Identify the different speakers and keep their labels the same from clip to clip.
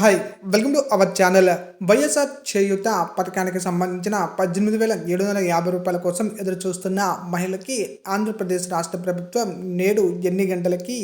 Speaker 1: Hi welcome to our channel YSR Cheyutha పథకానికి సంబంధించిన పద్దెనిమిది వేల ఏడు వందల యాభై రూపాయల కోసం ఎదురు చూస్తున్న మహిళకి ఆంధ్రప్రదేశ్ రాష్ట్ర ప్రభుత్వం నేడు ఎన్ని గంటలకి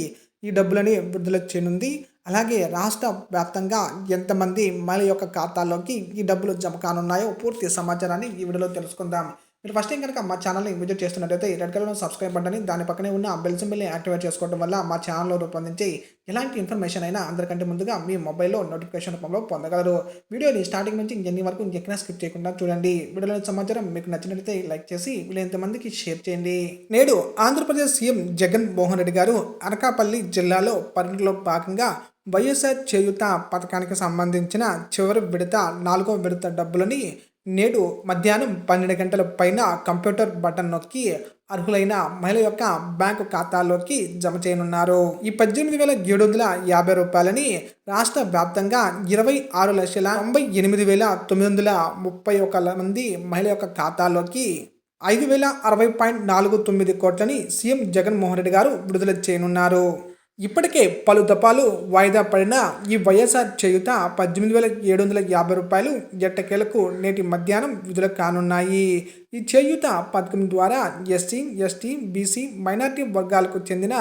Speaker 1: ఈ డబ్బులని విడుదల చేయనుంది? అలాగే రాష్ట్ర వ్యాప్తంగా ఎంతమంది మహిళ యొక్క ఖాతాలోకి ఈ డబ్బులు జమ కానున్నాయో పూర్తి సమాచారాన్ని ఈ వీడియోలో తెలుసుకుందాం. మీరు ఫస్ట్ టైం కనుక మా ఛానల్ని విజిట్ చేస్తున్నట్టయితే రెడ్ కలర్లో సబ్స్క్రైబ్ బటన్ని దాని పక్కనే ఉన్న బెల్ సింబల్ని యాక్టివేట్ చేసుకోవడం వల్ల మా ఛానల్లో రూపొందించి ఎలాంటి ఇన్ఫర్మేషన్ అయినా అందరికంటే ముందుగా మీ మొబైల్లో నోటిఫికేషన్ రూపంలో పొందగలరు. వీడియోని స్టార్టింగ్ నుంచి ఎన్ని వరకు ఇంకెక్కడ స్కిప్ చేయకుండా చూడండి. వీడియోలో సమాచారం మీకు నచ్చినట్లయితే లైక్ చేసి వీలైనంత మందికి షేర్ చేయండి. నేడు ఆంధ్రప్రదేశ్ సీఎం జగన్ మోహన్ రెడ్డి గారు అనకాపల్లి జిల్లాలో పర్యటనలో భాగంగా వైఎస్ఆర్ చేయూత పథకానికి సంబంధించిన చివరి విడత నాలుగో విడత డబ్బులని నేడు మధ్యాహ్నం పన్నెండు గంటల పైన కంప్యూటర్ బటన్ నొక్కి అర్హులైన మహిళ యొక్క బ్యాంకు ఖాతాలోకి జమ చేయనున్నారు. ఈ పద్దెనిమిది వేల ఏడు వందల యాభై రూపాయలని రాష్ట్ర వ్యాప్తంగా ఇరవై ఆరు లక్షల తొంభై ఎనిమిది వేల తొమ్మిది వందల ముప్పై ఒక మంది మహిళ యొక్క ఖాతాలోకి ఐదు వేల అరవై పాయింట్ నాలుగు తొమ్మిది కోట్లని సీఎం జగన్మోహన్ రెడ్డి గారు విడుదల చేయనున్నారు. ఇప్పటికే పలు దపాలు వాయిదా పడిన ఈ వైఎస్ఆర్ చేయుత పద్దెనిమిది వేల ఏడు వందల యాభై రూపాయలు ఎట్టకేలకు నేటి మధ్యాహ్నం విధులు కానున్నాయి. ఈ చేయూత పథకం ద్వారా ఎస్సీ ఎస్టీ బీసీ మైనార్టీ వర్గాలకు చెందిన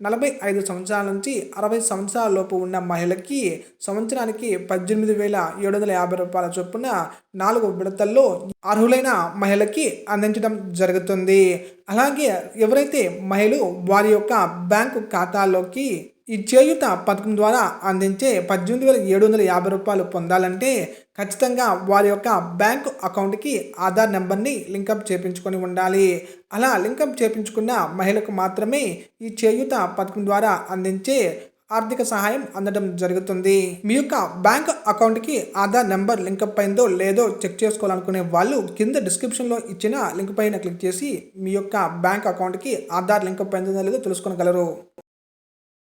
Speaker 1: నలభై ఐదు సంవత్సరాల నుంచి అరవై సంవత్సరాల లోపు ఉన్న మహిళకి సంవత్సరానికి పద్దెనిమిది వేల ఏడు వందల యాభై రూపాయల చొప్పున నాలుగు విడతల్లో అర్హులైన మహిళకి అందించడం జరుగుతుంది. అలాగే ఎవరైతే మహిళలు వారి యొక్క బ్యాంకు ఖాతాలోకి ఈ చేయూత పథకం ద్వారా అందించే పద్దెనిమిది వేల ఏడు వందల యాభై రూపాయలు పొందాలంటే ఖచ్చితంగా వారి యొక్క బ్యాంకు అకౌంట్కి ఆధార్ నెంబర్ని లింకప్ చేపించుకొని ఉండాలి. అలా లింకప్ చేపించుకున్న మహిళకు మాత్రమే ఈ చేయూత పథకం ద్వారా అందించే ఆర్థిక సహాయం అందడం జరుగుతుంది. మీ యొక్క బ్యాంక్ అకౌంట్కి ఆధార్ నెంబర్ లింకప్ అయిందో లేదో చెక్ చేసుకోవాలనుకునే వాళ్ళు కింద డిస్క్రిప్షన్లో ఇచ్చిన లింక్ పైన క్లిక్ చేసి మీ యొక్క బ్యాంక్ అకౌంట్కి ఆధార్ లింక్ అయిందో లేదో తెలుసుకోగలరు